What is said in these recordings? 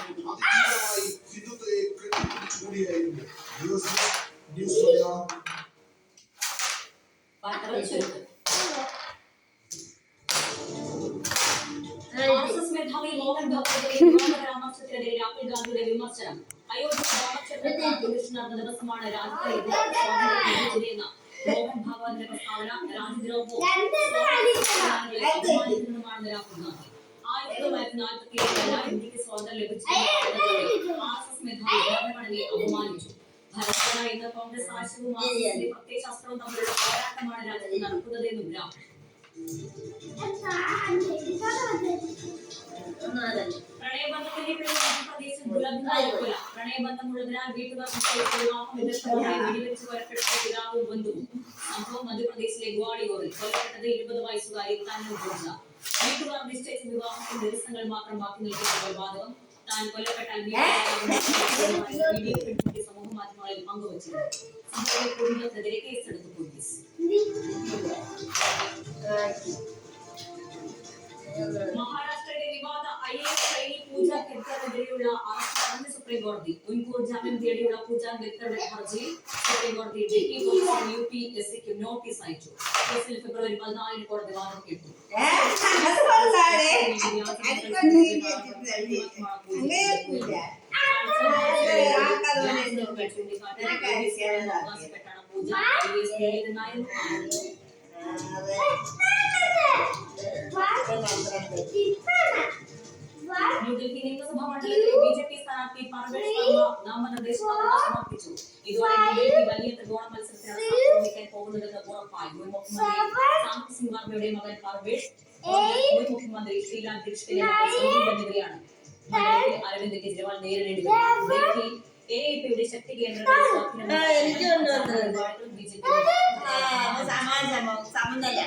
അതിതീവ്രമായി ഹിന്ദുത്വയെ കെട്ടിപ്പിടിച്ചുകൂടിയായിരുന്നു news news Malayalam RSS Mohan Mohan ഭഗവതിയുടെ വിവാദ പരാമർശത്തിനെതിരെ രാഹുൽ ഗാന്ധിയുടെ വിമർശനം അയോധ്യ രാമക്ഷേത്രത്തിൽ പ്രതിഷ്ഠ ദിവസമാണ് രാജ്യത്തെ എതിർപ്പ് സ്വാതന്ത്ര്യമെന്ന് മോഹൻ ഭാഗവതിന്റെ പ്രസ്താവന രാജ്യദ്രോഹവും അപമാനിക്കുന്നതുമാണെന്ന് രാഹുൽ ഗാന്ധി ആയിരത്തി തൊള്ളായിരത്തി നാൽപ്പത്തി ഏഴിലല്ല ഇന്ത്യക്ക് സ്വാതന്ത്ര്യം ലഭിച്ചു. അപമാനിച്ചു. ഭരണഘടന എന്ന കോൺഗ്രസ് ആശയവും പ്രത്യയശാസ്ത്രവും തമ്മിലുള്ള പോരാട്ടമാണ് രാജ്യത്ത് രാഹുൽ പ്രണയബന്ധത്തിന്റെ ദുരന്തമായ കൊല പ്രണയബന്ധമുള്ളതിനാൽ വീട്ടുകാർ വിവാഹം വെടിവെച്ച് കൊലപ്പെടുത്തിയ പിതാവും ബന്ധുവും സംഭവം മധ്യപ്രദേശിലെ ഗ്വാളിയോറിൽ. കൊല്ലപ്പെട്ടത് ഇരുപത് വയസ്സുകാരി തന്നെ വീട്ടുകാർ നിശ്ചയിച്ച വിവാഹത്തിന് ദിവസങ്ങൾ മാത്രം ബാക്കി നിൽക്കുന്ന കൊലപാതകം താൻ കൊല്ലപ്പെട്ടാൽ വീഡിയോ പെൺകുട്ടി സമൂഹ മാധ്യമങ്ങളിൽ പങ്കുവച്ചിരുന്നു. സംഭവത്തിൽ കുടുംബത്തിനെതിരെ കേസെടുത്തു പോലീസ്. മഹാരാഷ്ട്രയിലെ വിവാദ ഐ എസ് ട്രെയിനി പൂജ കെൽക്കറിനെതിരെയുള്ള അറസ്റ്റ് പറഞ്ഞ സുപ്രീം കോടതി മുൻകൂർ ജാമ്യം തേടിയുള്ള പൂജ കെൽക്കറുടെ ഹർജിയിൽ സുപ്രീം കോടതി ഡൽഹി പോലീസും യു പി എസ് സിക്ക് നോട്ടീസ് അയച്ചു. ಬಿಜೆಪಿ ಸ್ಥಾನಾರ್ಥಿ ಪರಮೇಶ್ವರ ನಮ್ಮ ದೇಶವನ್ನು ಸಮರ್ಪಿಸು ಇದು ಬಲಿಯಂತ ಗೋಣ ಮತ್ಸರ ന്യൂഡൽഹി നിയമസഭാ മണ്ഡലത്തിലെ ബി ജെ പി സ്ഥാനാർത്ഥി പർവേഷ് വർമ്മ നാമനിർദ്ദേശ പത്രിക സമർപ്പിച്ചു ഇതോടെ ന്യൂഡൽഹി വലിയ ത്രികോണ മത്സരത്തിനാണ് സാക്ഷ്യവഹിക്കാൻ പോകുന്നതെന്ന് ഉറപ്പായി മുൻ മുഖ്യമന്ത്രി വർമ്മയുടെ മകൻ പർവേഷ് മുൻ മുഖ്യമന്ത്രി ഷീലാ ദീക്ഷിതിന്റെ എന്നിവരെയാണ് അരവിന്ദ് കെജ്രിവാൾ നേരിടേണ്ടി ഡൽഹി എ എ പിയുടെ ശക്തി കേന്ദ്രങ്ങൾ ബി ജെ പി ആരും? ജയിച്ചില്ല രണ്ടുപേർക്കും തുല്യ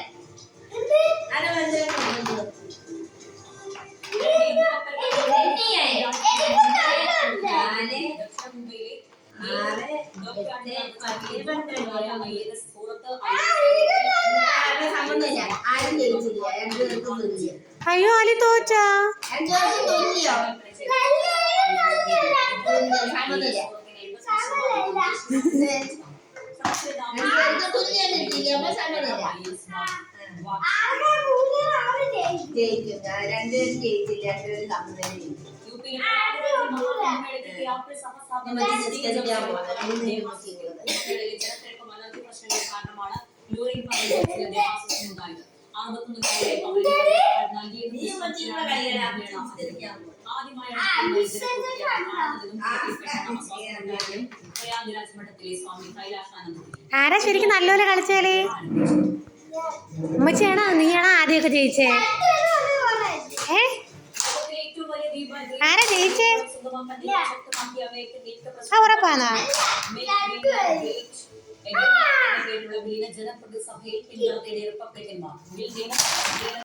അയ്യോ അലി തോറ്റാ രണ്ടുപേർക്കും തുല്യോ രണ്ടുപേർക്കും തുല്യം കിട്ടിയില്ല അപ്പൊ സമനില ജയിക്കും ആ, രണ്ടുപേരും ജയിച്ചില്ല രണ്ടുപേരും സമനില ജയിച്ചു മഠത്തിലെ സ്വാമി കൈലാസാനന്ദ ആരാ ശരിക്കും നല്ലപോലെ കളിച്ചാലേ? ഉമ്മച്ചിയാണോ നീയാണോ ആദ്യമൊക്കെ ജയിച്ചേ? ഏ? ആരാ ജയിച്ചേ? ഉറപ്പാണോ? ജനപ്രതിസഭയിൽ പിന്തുണ തേടിയ റിപ്പബ്ലിക്കന്മാർ